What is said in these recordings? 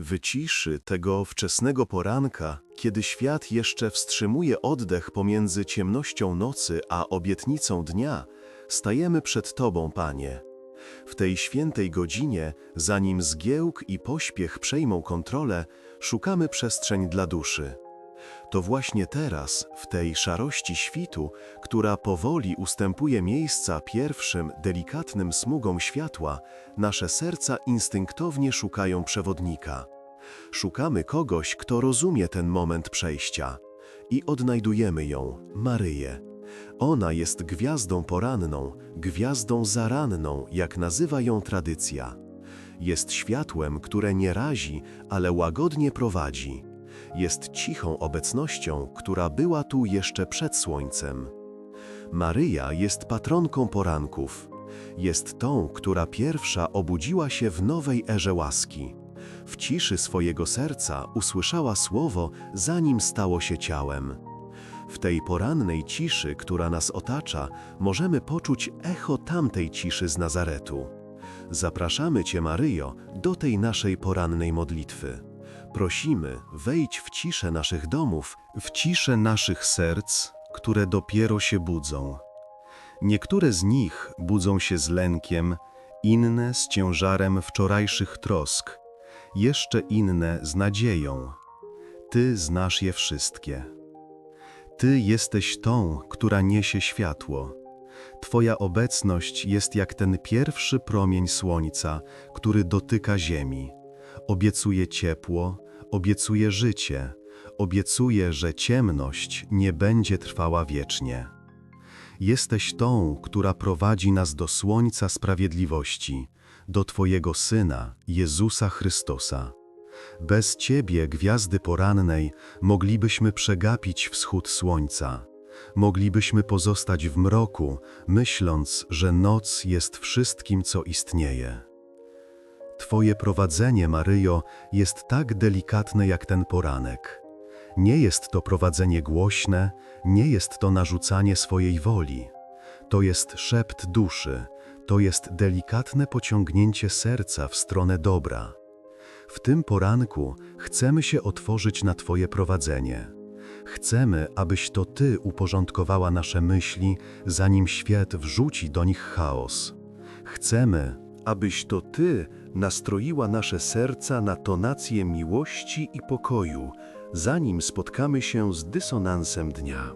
W ciszy tego wczesnego poranka, kiedy świat jeszcze wstrzymuje oddech pomiędzy ciemnością nocy a obietnicą dnia, stajemy przed Tobą, Panie. W tej świętej godzinie, zanim zgiełk i pośpiech przejmą kontrolę, szukamy przestrzeń dla duszy. To właśnie teraz, w tej szarości świtu, która powoli ustępuje miejsca pierwszym, delikatnym smugom światła, nasze serca instynktownie szukają przewodnika. Szukamy kogoś, kto rozumie ten moment przejścia. I odnajdujemy ją, Maryję. Ona jest gwiazdą poranną, gwiazdą zaranną, jak nazywa ją tradycja. Jest światłem, które nie razi, ale łagodnie prowadzi. Jest cichą obecnością, która była tu jeszcze przed słońcem. Maryja jest patronką poranków. Jest tą, która pierwsza obudziła się w nowej erze łaski. W ciszy swojego serca usłyszała słowo, zanim stało się ciałem. W tej porannej ciszy, która nas otacza, możemy poczuć echo tamtej ciszy z Nazaretu. Zapraszamy Cię, Maryjo, do tej naszej porannej modlitwy. Prosimy, wejdź w ciszę naszych domów, w ciszę naszych serc, które dopiero się budzą. Niektóre z nich budzą się z lękiem, inne z ciężarem wczorajszych trosk, jeszcze inne z nadzieją. Ty znasz je wszystkie. Ty jesteś tą, która niesie światło. Twoja obecność jest jak ten pierwszy promień słońca, który dotyka ziemi. Obiecuje ciepło, obiecuje życie, obiecuje, że ciemność nie będzie trwała wiecznie. Jesteś tą, która prowadzi nas do słońca sprawiedliwości, do Twojego Syna, Jezusa Chrystusa. Bez Ciebie, gwiazdy porannej, moglibyśmy przegapić wschód słońca. Moglibyśmy pozostać w mroku, myśląc, że noc jest wszystkim, co istnieje. Twoje prowadzenie, Maryjo, jest tak delikatne jak ten poranek. Nie jest to prowadzenie głośne, nie jest to narzucanie swojej woli. To jest szept duszy, to jest delikatne pociągnięcie serca w stronę dobra. W tym poranku chcemy się otworzyć na Twoje prowadzenie. Chcemy, abyś to Ty uporządkowała nasze myśli, zanim świat wrzuci do nich chaos. Chcemy, abyś to Ty nastroiła nasze serca na tonację miłości i pokoju, zanim spotkamy się z dysonansem dnia.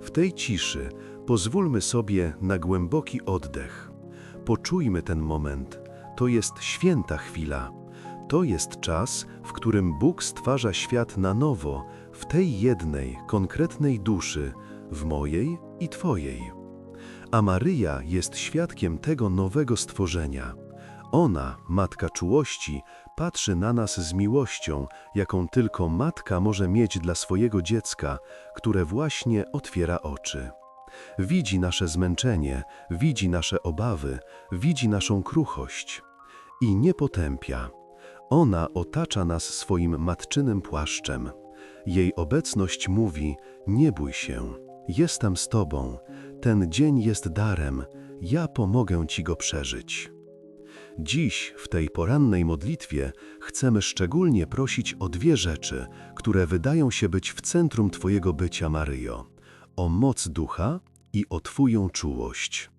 W tej ciszy pozwólmy sobie na głęboki oddech. Poczujmy ten moment. To jest święta chwila. To jest czas, w którym Bóg stwarza świat na nowo, w tej jednej, konkretnej duszy, w mojej i Twojej. A Maryja jest świadkiem tego nowego stworzenia. Ona, Matka Czułości, patrzy na nas z miłością, jaką tylko matka może mieć dla swojego dziecka, które właśnie otwiera oczy. Widzi nasze zmęczenie, widzi nasze obawy, widzi naszą kruchość i nie potępia. Ona otacza nas swoim matczynym płaszczem. Jej obecność mówi: Nie bój się, jestem z Tobą, ten dzień jest darem, ja pomogę Ci go przeżyć. Dziś, w tej porannej modlitwie, chcemy szczególnie prosić o dwie rzeczy, które wydają się być w centrum Twojego bycia, Maryjo: o moc ducha i o Twoją czułość.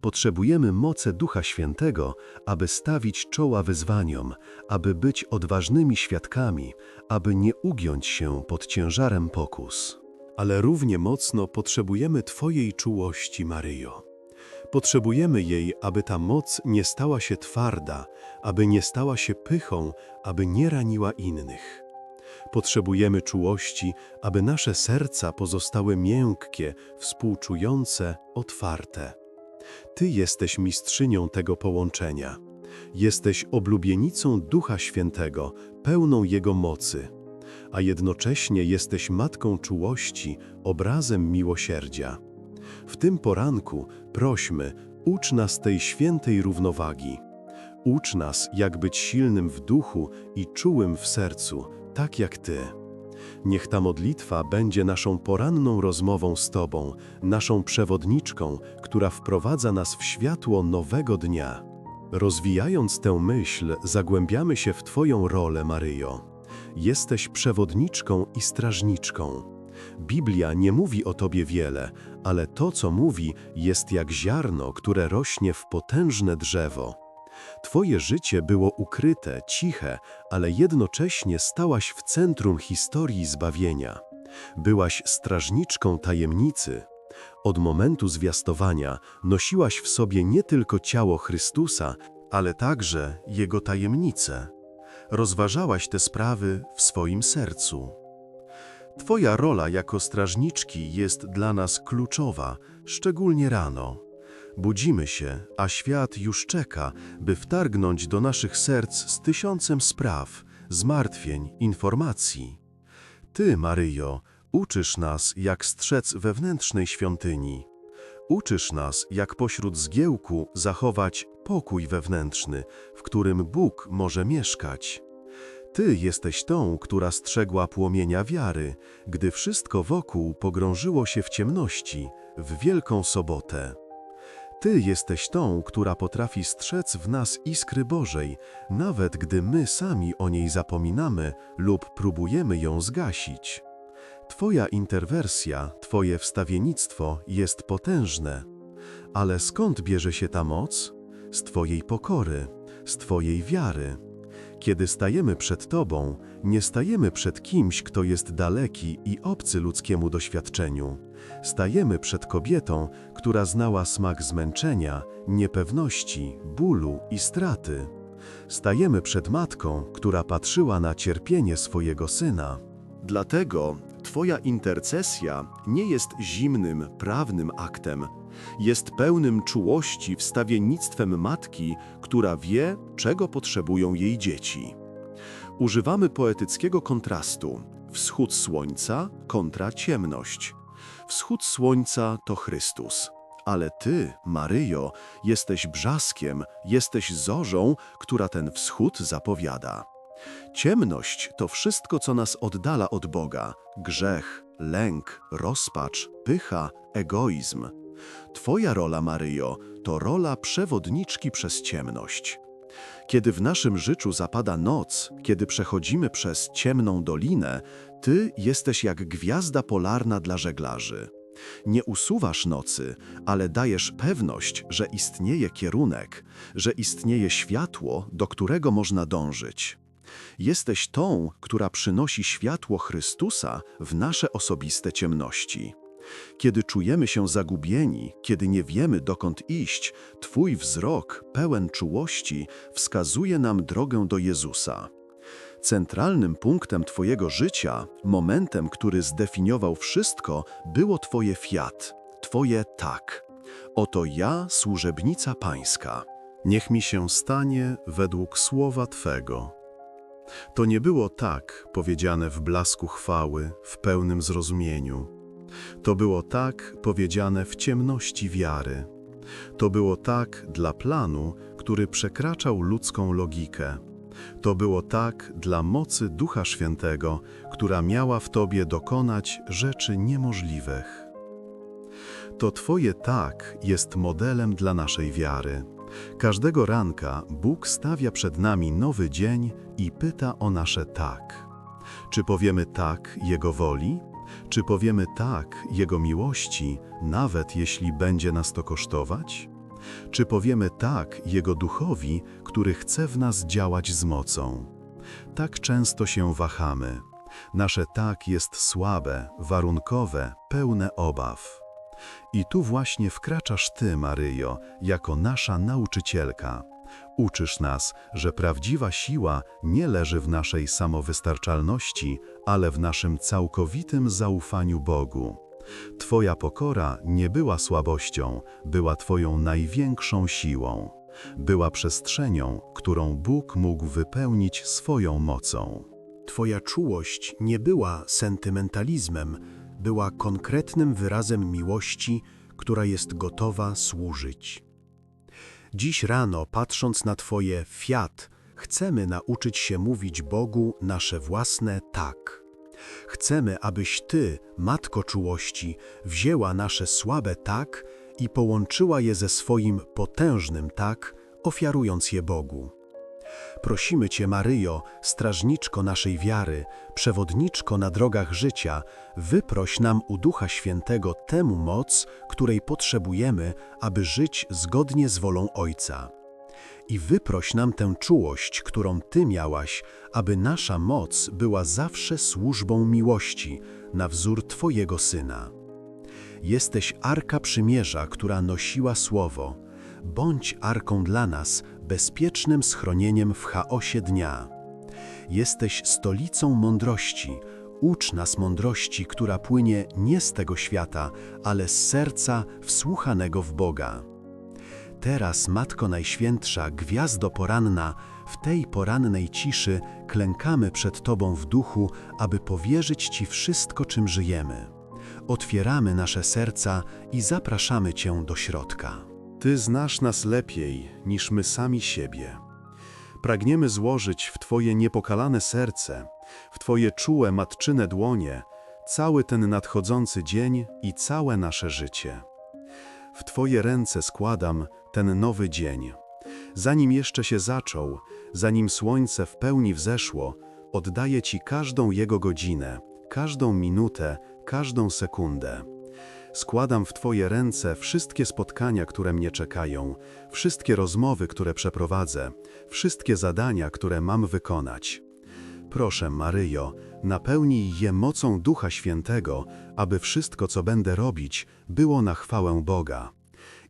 Potrzebujemy mocy Ducha Świętego, aby stawić czoła wyzwaniom, aby być odważnymi świadkami, aby nie ugiąć się pod ciężarem pokus. Ale równie mocno potrzebujemy Twojej czułości, Maryjo. Potrzebujemy jej, aby ta moc nie stała się twarda, aby nie stała się pychą, aby nie raniła innych. Potrzebujemy czułości, aby nasze serca pozostały miękkie, współczujące, otwarte. Ty jesteś mistrzynią tego połączenia. Jesteś oblubienicą Ducha Świętego, pełną Jego mocy, a jednocześnie jesteś matką czułości, obrazem miłosierdzia. W tym poranku prośmy, ucz nas tej świętej równowagi. Ucz nas, jak być silnym w duchu i czułym w sercu, tak jak Ty. Niech ta modlitwa będzie naszą poranną rozmową z Tobą, naszą przewodniczką, która wprowadza nas w światło nowego dnia. Rozwijając tę myśl, zagłębiamy się w Twoją rolę, Maryjo. Jesteś przewodniczką i strażniczką. Biblia nie mówi o Tobie wiele, ale to, co mówi, jest jak ziarno, które rośnie w potężne drzewo. Twoje życie było ukryte, ciche, ale jednocześnie stałaś w centrum historii zbawienia. Byłaś strażniczką tajemnicy. Od momentu zwiastowania nosiłaś w sobie nie tylko ciało Chrystusa, ale także Jego tajemnice. Rozważałaś te sprawy w swoim sercu. Twoja rola jako strażniczki jest dla nas kluczowa, szczególnie rano. Budzimy się, a świat już czeka, by wtargnąć do naszych serc z tysiącem spraw, zmartwień, informacji. Ty, Maryjo, uczysz nas, jak strzec wewnętrznej świątyni. Uczysz nas, jak pośród zgiełku zachować pokój wewnętrzny, w którym Bóg może mieszkać. Ty jesteś tą, która strzegła płomienia wiary, gdy wszystko wokół pogrążyło się w ciemności, w Wielką Sobotę. Ty jesteś tą, która potrafi strzec w nas iskry Bożej, nawet gdy my sami o niej zapominamy lub próbujemy ją zgasić. Twoja interwersja, Twoje wstawiennictwo jest potężne. Ale skąd bierze się ta moc? Z Twojej pokory, z Twojej wiary. Kiedy stajemy przed Tobą, nie stajemy przed kimś, kto jest daleki i obcy ludzkiemu doświadczeniu. Stajemy przed kobietą, która znała smak zmęczenia, niepewności, bólu i straty. Stajemy przed matką, która patrzyła na cierpienie swojego syna. Dlatego Twoja intercesja nie jest zimnym, prawnym aktem. Jest pełnym czułości wstawiennictwem matki, która wie, czego potrzebują jej dzieci. Używamy poetyckiego kontrastu wschód słońca kontra ciemność. Wschód słońca to Chrystus. Ale Ty, Maryjo, jesteś brzaskiem, jesteś zorzą, która ten wschód zapowiada. Ciemność to wszystko, co nas oddala od Boga grzech, lęk, rozpacz, pycha, egoizm. Twoja rola, Maryjo, to rola przewodniczki przez ciemność. Kiedy w naszym życiu zapada noc, kiedy przechodzimy przez ciemną dolinę, Ty jesteś jak gwiazda polarna dla żeglarzy. Nie usuwasz nocy, ale dajesz pewność, że istnieje kierunek, że istnieje światło, do którego można dążyć. Jesteś tą, która przynosi światło Chrystusa w nasze osobiste ciemności. Kiedy czujemy się zagubieni, kiedy nie wiemy dokąd iść, Twój wzrok, pełen czułości, wskazuje nam drogę do Jezusa. Centralnym punktem Twojego życia, momentem, który zdefiniował wszystko, było Twoje fiat, Twoje tak. Oto ja, służebnica Pańska. Niech mi się stanie według słowa Twego. To nie było tak powiedziane w blasku chwały, w pełnym zrozumieniu. To było tak powiedziane w ciemności wiary. To było tak dla planu, który przekraczał ludzką logikę. To było tak dla mocy Ducha Świętego, która miała w Tobie dokonać rzeczy niemożliwych. To Twoje tak jest modelem dla naszej wiary. Każdego ranka Bóg stawia przed nami nowy dzień i pyta o nasze tak. Czy powiemy tak Jego woli? Czy powiemy tak Jego miłości, nawet jeśli będzie nas to kosztować? Czy powiemy tak Jego duchowi, który chce w nas działać z mocą? Tak często się wahamy. Nasze tak jest słabe, warunkowe, pełne obaw. I tu właśnie wkraczasz Ty, Maryjo, jako nasza nauczycielka. Uczysz nas, że prawdziwa siła nie leży w naszej samowystarczalności, ale w naszym całkowitym zaufaniu Bogu. Twoja pokora nie była słabością, była Twoją największą siłą. Była przestrzenią, którą Bóg mógł wypełnić swoją mocą. Twoja czułość nie była sentymentalizmem, była konkretnym wyrazem miłości, która jest gotowa służyć. Dziś rano, patrząc na Twoje fiat, chcemy nauczyć się mówić Bogu nasze własne tak. Chcemy, abyś Ty, Matko Czułości, wzięła nasze słabe tak i połączyła je ze swoim potężnym tak ofiarując je Bogu. Prosimy Cię, Maryjo, strażniczko naszej wiary, przewodniczko na drogach życia, wyproś nam u Ducha Świętego temu moc, której potrzebujemy, aby żyć zgodnie z wolą Ojca. I wyproś nam tę czułość, którą Ty miałaś, aby nasza moc była zawsze służbą miłości, na wzór Twojego Syna. Jesteś Arka Przymierza, która nosiła Słowo. Bądź arką dla nas, bezpiecznym schronieniem w chaosie dnia. Jesteś stolicą mądrości. Ucz nas mądrości, która płynie nie z tego świata, ale z serca wsłuchanego w Boga. Teraz, Matko Najświętsza, gwiazdo poranna, w tej porannej ciszy klękamy przed Tobą w duchu, aby powierzyć Ci wszystko, czym żyjemy. Otwieramy nasze serca i zapraszamy Cię do środka. Ty znasz nas lepiej niż my sami siebie. Pragniemy złożyć w Twoje niepokalane serce, w Twoje czułe matczyne dłonie, cały ten nadchodzący dzień i całe nasze życie. W Twoje ręce składam ten nowy dzień. Zanim jeszcze się zaczął, zanim słońce w pełni wzeszło, oddaję Ci każdą jego godzinę, każdą minutę, każdą sekundę. Składam w Twoje ręce wszystkie spotkania, które mnie czekają, wszystkie rozmowy, które przeprowadzę, wszystkie zadania, które mam wykonać. Proszę, Maryjo, napełnij je mocą Ducha Świętego, aby wszystko, co będę robić, było na chwałę Boga.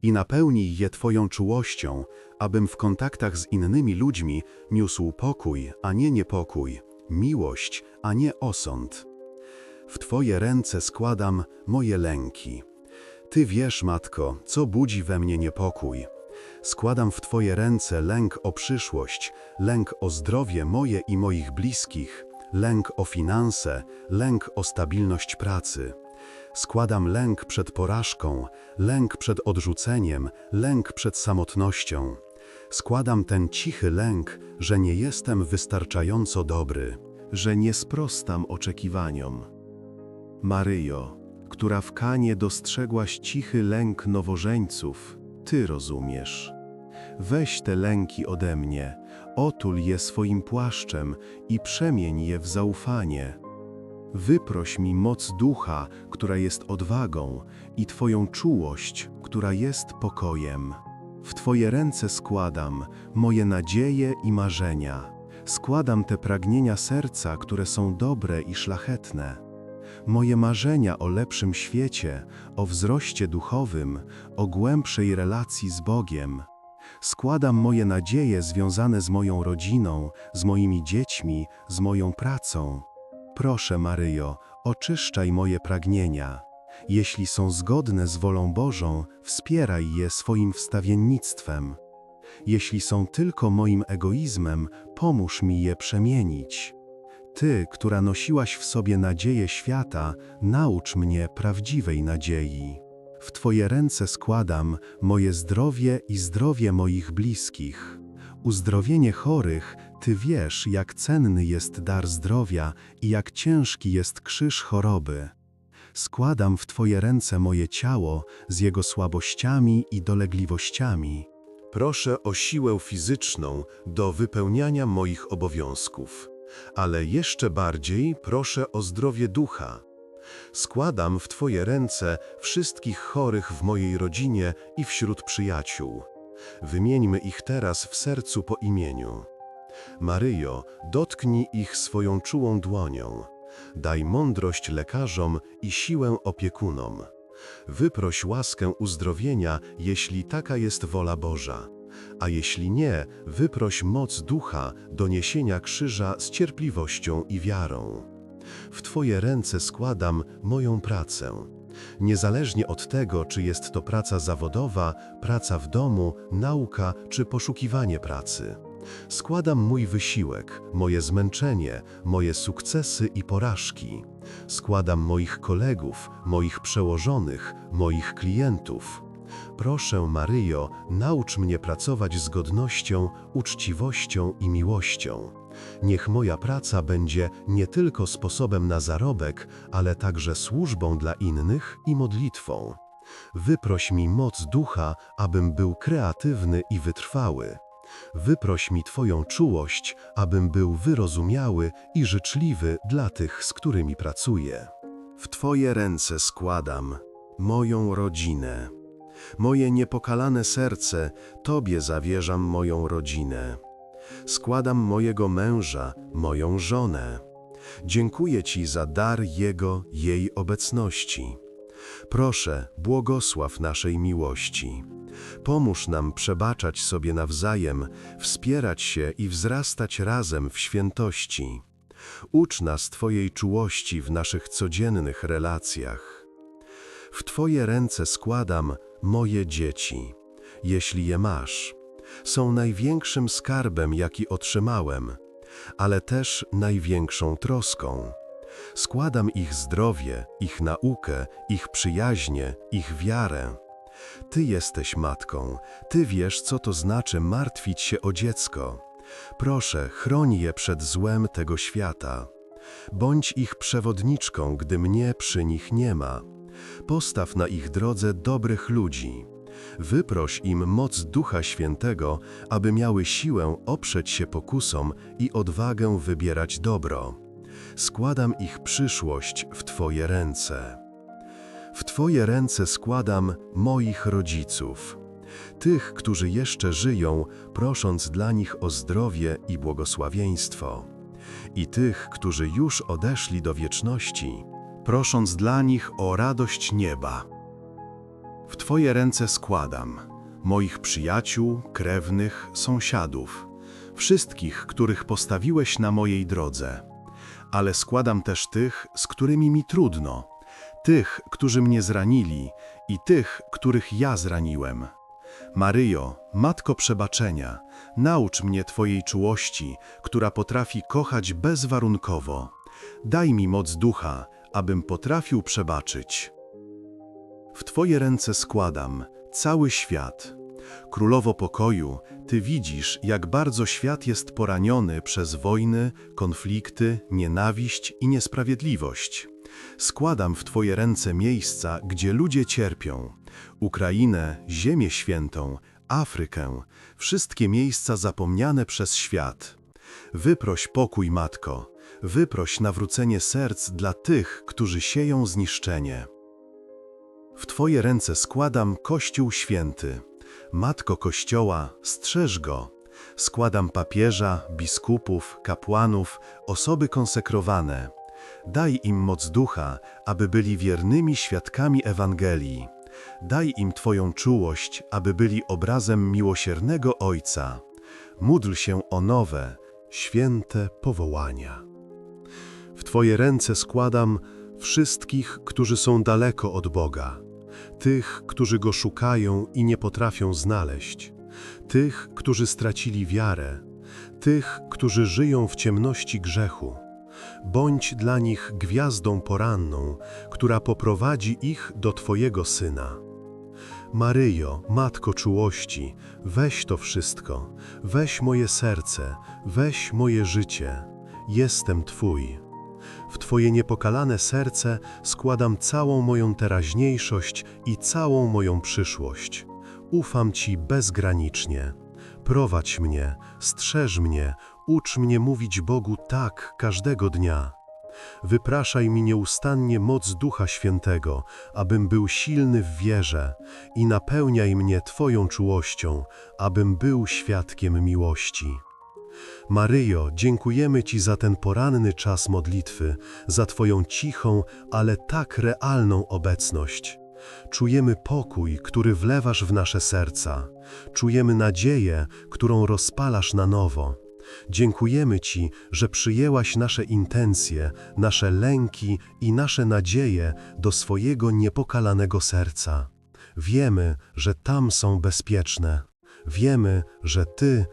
I napełnij je Twoją czułością, abym w kontaktach z innymi ludźmi niósł pokój, a nie niepokój, miłość, a nie osąd. W Twoje ręce składam moje lęki. Ty wiesz, Matko, co budzi we mnie niepokój. Składam w Twoje ręce lęk o przyszłość, lęk o zdrowie moje i moich bliskich, lęk o finanse, lęk o stabilność pracy. Składam lęk przed porażką, lęk przed odrzuceniem, lęk przed samotnością. Składam ten cichy lęk, że nie jestem wystarczająco dobry, że nie sprostam oczekiwaniom. Maryjo, która w Kanie dostrzegłaś cichy lęk nowożeńców, Ty rozumiesz. Weź te lęki ode mnie, otul je swoim płaszczem i przemień je w zaufanie. Wyproś mi moc ducha, która jest odwagą, i Twoją czułość, która jest pokojem. W Twoje ręce składam moje nadzieje i marzenia. Składam te pragnienia serca, które są dobre i szlachetne. Moje marzenia o lepszym świecie, o wzroście duchowym, o głębszej relacji z Bogiem. Składam moje nadzieje związane z moją rodziną, z moimi dziećmi, z moją pracą. Proszę, Maryjo, oczyszczaj moje pragnienia. Jeśli są zgodne z wolą Bożą, wspieraj je swoim wstawiennictwem. Jeśli są tylko moim egoizmem, pomóż mi je przemienić. Ty, która nosiłaś w sobie nadzieję świata, naucz mnie prawdziwej nadziei. W Twoje ręce składam moje zdrowie i zdrowie moich bliskich. Uzdrowienie chorych, Ty wiesz, jak cenny jest dar zdrowia i jak ciężki jest krzyż choroby. Składam w Twoje ręce moje ciało z jego słabościami i dolegliwościami. Proszę o siłę fizyczną do wypełniania moich obowiązków, ale jeszcze bardziej proszę o zdrowie ducha. Składam w Twoje ręce wszystkich chorych w mojej rodzinie i wśród przyjaciół. Wymieńmy ich teraz w sercu po imieniu. Maryjo, dotknij ich swoją czułą dłonią. Daj mądrość lekarzom i siłę opiekunom. Wyproś łaskę uzdrowienia, jeśli taka jest wola Boża. A jeśli nie, wyproś moc ducha do niesienia krzyża z cierpliwością i wiarą. W Twoje ręce składam moją pracę. Niezależnie od tego, czy jest to praca zawodowa, praca w domu, nauka czy poszukiwanie pracy. Składam mój wysiłek, moje zmęczenie, moje sukcesy i porażki. Składam moich kolegów, moich przełożonych, moich klientów. Proszę, Maryjo, naucz mnie pracować z godnością, uczciwością i miłością. Niech moja praca będzie nie tylko sposobem na zarobek, ale także służbą dla innych i modlitwą. Wyproś mi moc ducha, abym był kreatywny i wytrwały. Wyproś mi Twoją czułość, abym był wyrozumiały i życzliwy dla tych, z którymi pracuję. W Twoje ręce składam moją rodzinę. Moje niepokalane serce Tobie zawierzam moją rodzinę. Składam mojego męża, moją żonę. Dziękuję Ci za dar Jego, jej obecności. Proszę, błogosław naszej miłości. Pomóż nam przebaczać sobie nawzajem, wspierać się i wzrastać razem w świętości. Ucz nas Twojej czułości w naszych codziennych relacjach. W Twoje ręce składam moje dzieci, jeśli je masz. Są największym skarbem, jaki otrzymałem, ale też największą troską. Składam ich zdrowie, ich naukę, ich przyjaźnie, ich wiarę. Ty jesteś matką, ty wiesz, co to znaczy martwić się o dziecko. Proszę, chroń je przed złem tego świata. Bądź ich przewodniczką, gdy mnie przy nich nie ma. Postaw na ich drodze dobrych ludzi. Wyproś im moc Ducha Świętego, aby miały siłę oprzeć się pokusom i odwagę wybierać dobro. Składam ich przyszłość w Twoje ręce. W Twoje ręce składam moich rodziców, tych, którzy jeszcze żyją, prosząc dla nich o zdrowie i błogosławieństwo, i tych, którzy już odeszli do wieczności, prosząc dla nich o radość nieba. W Twoje ręce składam moich przyjaciół, krewnych, sąsiadów, wszystkich, których postawiłeś na mojej drodze, ale składam też tych, z którymi mi trudno, tych, którzy mnie zranili i tych, których ja zraniłem. Maryjo, Matko Przebaczenia, naucz mnie Twojej czułości, która potrafi kochać bezwarunkowo. Daj mi moc ducha, abym potrafił przebaczyć. W Twoje ręce składam cały świat. Królowo pokoju, Ty widzisz, jak bardzo świat jest poraniony przez wojny, konflikty, nienawiść i niesprawiedliwość. Składam w Twoje ręce miejsca, gdzie ludzie cierpią. Ukrainę, Ziemię Świętą, Afrykę, wszystkie miejsca zapomniane przez świat. Wyproś pokój, Matko, wyproś nawrócenie serc dla tych, którzy sieją zniszczenie. W Twoje ręce składam Kościół Święty. Matko Kościoła, strzeż go. Składam papieża, biskupów, kapłanów, osoby konsekrowane. Daj im moc ducha, aby byli wiernymi świadkami Ewangelii. Daj im Twoją czułość, aby byli obrazem miłosiernego Ojca. Módl się o nowe, święte powołania. Twoje ręce składam wszystkich, którzy są daleko od Boga, tych, którzy Go szukają i nie potrafią znaleźć, tych, którzy stracili wiarę, tych, którzy żyją w ciemności grzechu. Bądź dla nich gwiazdą poranną, która poprowadzi ich do Twojego Syna. Maryjo, Matko czułości, weź to wszystko, weź moje serce, weź moje życie. Jestem Twój. W Twoje niepokalane serce składam całą moją teraźniejszość i całą moją przyszłość. Ufam Ci bezgranicznie. Prowadź mnie, strzeż mnie, ucz mnie mówić Bogu tak każdego dnia. Wypraszaj mi nieustannie moc Ducha Świętego, abym był silny w wierze i napełniaj mnie Twoją czułością, abym był świadkiem miłości. Maryjo, dziękujemy Ci za ten poranny czas modlitwy, za Twoją cichą, ale tak realną obecność. Czujemy pokój, który wlewasz w nasze serca. Czujemy nadzieję, którą rozpalasz na nowo. Dziękujemy Ci, że przyjęłaś nasze intencje, nasze lęki i nasze nadzieje do swojego niepokalanego serca. Wiemy, że tam są bezpieczne. Wiemy, że Ty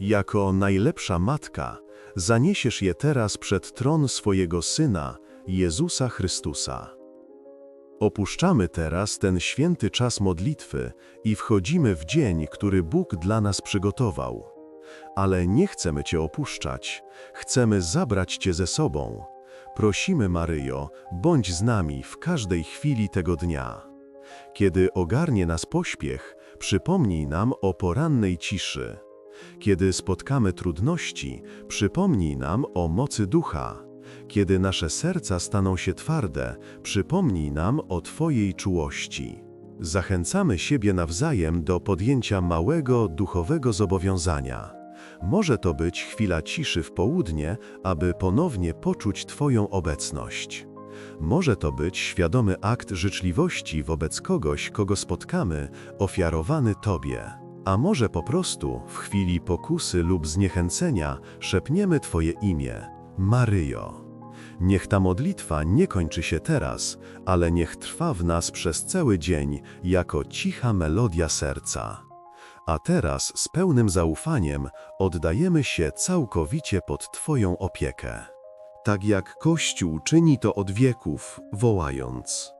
Jako najlepsza matka zaniesiesz je teraz przed tron swojego Syna, Jezusa Chrystusa. Opuszczamy teraz ten święty czas modlitwy i wchodzimy w dzień, który Bóg dla nas przygotował. Ale nie chcemy Cię opuszczać, chcemy zabrać Cię ze sobą. Prosimy, Maryjo, bądź z nami w każdej chwili tego dnia. Kiedy ogarnie nas pośpiech, przypomnij nam o porannej ciszy. Kiedy spotkamy trudności, przypomnij nam o mocy ducha. Kiedy nasze serca staną się twarde, przypomnij nam o Twojej czułości. Zachęcamy siebie nawzajem do podjęcia małego duchowego zobowiązania. Może to być chwila ciszy w południe, aby ponownie poczuć Twoją obecność. Może to być świadomy akt życzliwości wobec kogoś, kogo spotkamy, ofiarowany Tobie. A może po prostu w chwili pokusy lub zniechęcenia szepniemy Twoje imię, Maryjo. Niech ta modlitwa nie kończy się teraz, ale niech trwa w nas przez cały dzień jako cicha melodia serca. A teraz z pełnym zaufaniem oddajemy się całkowicie pod Twoją opiekę. Tak jak Kościół czyni to od wieków, wołając.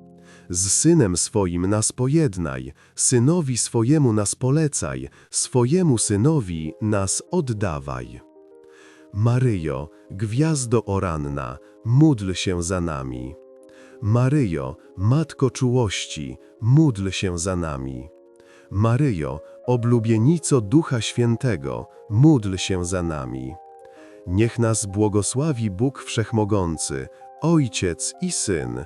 z Synem swoim nas pojednaj, Synowi swojemu nas polecaj, swojemu Synowi nas oddawaj. Maryjo, gwiazdo oranna, módl się za nami. Maryjo, Matko czułości, módl się za nami. Maryjo, oblubienico Ducha Świętego, módl się za nami. Niech nas błogosławi Bóg Wszechmogący, Ojciec i Syn,